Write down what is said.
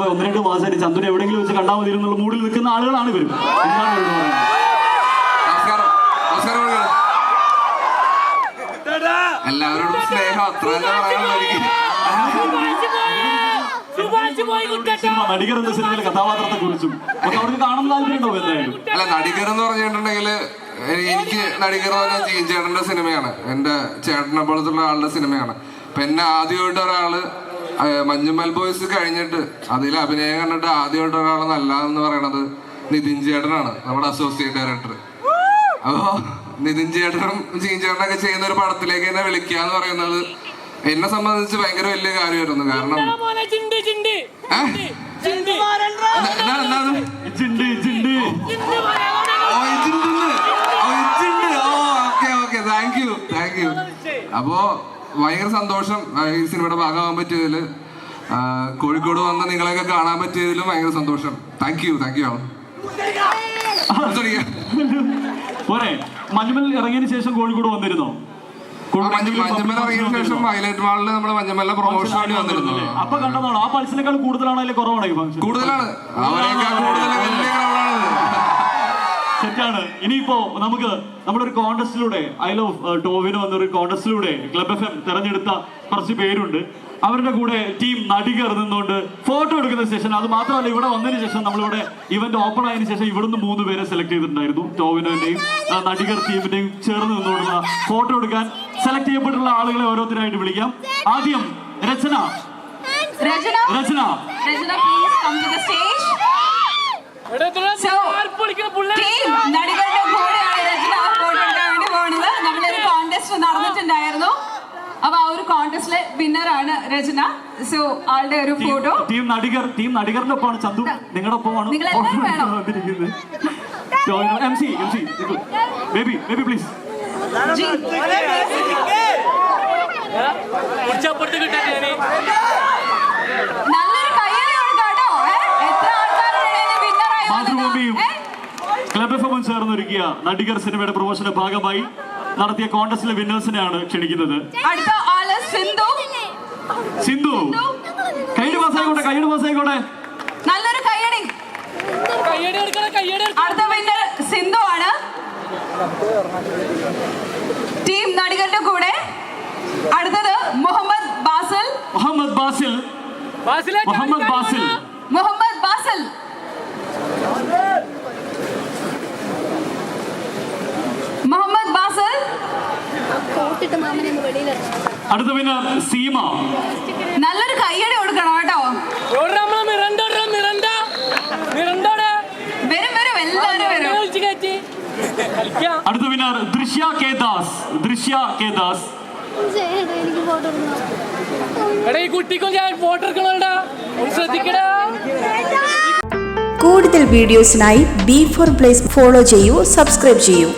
ഇപ്പൊ ഒന്ന് രണ്ട് മാസമായിട്ട് ചന്ദുനെ എവിടെയെങ്കിലും വെച്ച് കണ്ടാൽ മതി എന്നുള്ള മൂഡിൽ നിൽക്കുന്ന ആളുകളാണ് ഇവരും. എന്താണ് ഇവരോട് പറയുന്നത്? എല്ലാവരോടും സ്നേഹം അത്ര നടികർ എന്ന സിനിമയിലെ കഥാപാത്രത്തെ കുറിച്ചും അവർക്ക് കാണാൻ താല്പര്യമുണ്ടോ എന്തായാലും. അല്ല നടികർ എന്ന് പറഞ്ഞിട്ടുണ്ടെങ്കിൽ എനിക്ക് നടികർ എന്ന് പറഞ്ഞാൽ ജീൻ ചേട്ടന്റെ സിനിമയാണ്. എന്റെ ചേട്ടനെ പോലത്തുള്ള ആളുടെ സിനിമയാണ്. പിന്നെ എന്നെ ആദ്യമായിട്ട് ഒരാൾ മഞ്ഞുമൽ ബോയ്സ് കഴിഞ്ഞിട്ട് അതിൽ അഭിനയം കണ്ടിട്ട് ആദ്യമായിട്ട് ഒരാൾ എന്ന് പറയണത് നിതിൻ ചേട്ടനാണ് നമ്മുടെ അസോസിയേറ്റ് ഡയറക്ടർ അപ്പോ നിതിൻ ചേട്ടനും ജീൻ ചേട്ടനൊക്കെ ചെയ്യുന്ന ഒരു പടത്തിലേക്ക് എന്നെ വിളിക്കുക എന്ന് പറയുന്നത് എന്നെ സംബന്ധിച്ച് ഭയങ്കര വലിയ കാര്യമായിരുന്നു. കാരണം. Thank you, thank you. അപ്പോ ഭയങ്കര സന്തോഷം. ഈ സിനിമയുടെ ഭാഗമാകാൻ പറ്റിയതിൽ കോഴിക്കോട് വന്ന നിങ്ങളെയൊക്കെ കാണാൻ പറ്റിയതിലും ഭയങ്കര സന്തോഷം. താങ്ക് യു താങ്ക് യു പോരെ മഞ്ഞുമൽ ഇറങ്ങിയതിന് ശേഷം കോഴിക്കോട് വന്നിരുന്നോ? ഇറങ്ങിയതിനു ശേഷം ഹൈലൈറ്റ് നമ്മുടെ പ്രൊമോഷൻ വേണ്ടി വന്നിരുന്നു. അപ്പൊ കണ്ടതാണോ? ആ പൾസിനേക്കാൾ കൂടുതലാണോ അല്ലെങ്കിൽ കുറവാണോ ഈ കൂടുതലാണ്. അവരെക്കാൾ കൂടുതൽ സെറ്റാണ്. ഇനിയിപ്പോ നമുക്ക് നമ്മുടെ ഒരു കോൺടസ്റ്റിലൂടെ ഐ ലവ് ടോവിനോ എന്നൊരു കോൺടസ്റ്റിലൂടെ ക്ലബ് എഫ് എം തെരഞ്ഞെടുത്ത കുറച്ച് പേരുണ്ട്. അവരുടെ കൂടെ ടീം നടികർ നിന്നുകൊണ്ട് ഫോട്ടോ എടുക്കുന്ന സെഷൻ അത് മാത്രമല്ല ഇവിടെ വന്നതിന് ശേഷം നമ്മളിവിടെ ഇവന്റ് ഓപ്പൺ ആയതിനു ശേഷം ഇവിടുന്ന് മൂന്ന് പേരെ സെലക്ട് ചെയ്തിട്ടുണ്ടായിരുന്നു. ടോവിനോന്റെയും ആ, നടികർ ടീമിന്റെയും ചേർന്ന് നിന്നുകൊണ്ടുള്ള ഫോട്ടോ എടുക്കാൻ സെലക്ട് ചെയ്യപ്പെട്ടുള്ള ആളുകളെ ഓരോരുത്തരായിട്ട് വിളിക്കാം. ആദ്യം രചന. രചന. രചന. നടികളുടെ കൂടെയാണ് രചന ഫോട്ടോ എടുക്കാൻ വേണ്ടി പോകുന്നത്. ഒരു കോൺടെസ്റ്റ് നടന്നിട്ടുണ്ടായിരുന്നു. അപ്പൊ ആ ഒരു കോൺടെസ്റ്റിലെ വിന്നർ ആണ് രചന. സോ ആളുടെ ഒരു ഫോട്ടോ ടീം നടികർ ടീം നടികറിന്റെ ഒപ്പമാണ് ചന്തു. നിങ്ങളുടെ ഒപ്പമാണ് നിങ്ങൾ വേണം. വന്നിരിക്കുന്നത്. M C M C baby baby please കുടിച്ചപ്പുറത്ത് club F എമ്മും ചേർന്നൊരുക്കിയ നടികർ സിനിമയുടെ പ്രൊമോഷന്റെ ഭാഗമായി നടത്തിയ കോൺടസ്റ്റിലെ വിന്നേഴ്സിനെയാണ് ക്ഷണിക്കുന്നത്. സിന്ധു. സിന്ധു. കൈയുടെ പാസ്സായിക്കോട്ടെ കൈയുടെ പാസ്സായിക്കോട്ടെ. നല്ലൊരു കയ്യടി. കയ്യടി കയ്യടി അടുത്ത വിന്നർ സിന്ധു ആണ്. ടീം നടികളുടെ കൂടെ. അടുത്തത് മുഹമ്മദ് ബാസിൽ. മുഹമ്മദ് ബാസിൽ. മുഹമ്മദ് ബാസിൽ. മുഹമ്മദ് ബാസിൽ മുഹമ്മദ് ബാസിൽ മാമനെ ഒന്ന് അടുത്ത പിന്നെ സീമ. നല്ലൊരു കയ്യടി കൊടുക്കണം കേട്ടോ. വരും വരും എല്ലാവരും വരും. അടുത്ത വിന്നർ ദൃശ്യ കേദാസ് ദൃശ്യ കെ ദാസ്. ചേട്ടാ എനിക്ക് ഫോട്ടോ എടുക്കണം. എടാ ഈ കുട്ടിക്കും ഞാൻ ഫോട്ടോ എടുക്കണോടാ ഒന്ന് ശ്രദ്ധിക്കടാ. കൂടുതൽ വീഡിയോസിനായി ബി ഫോർ പ്ലേസ് ഫോളോ ചെയ്യൂ സബ്സ്ക്രൈബ് ചെയ്യൂ.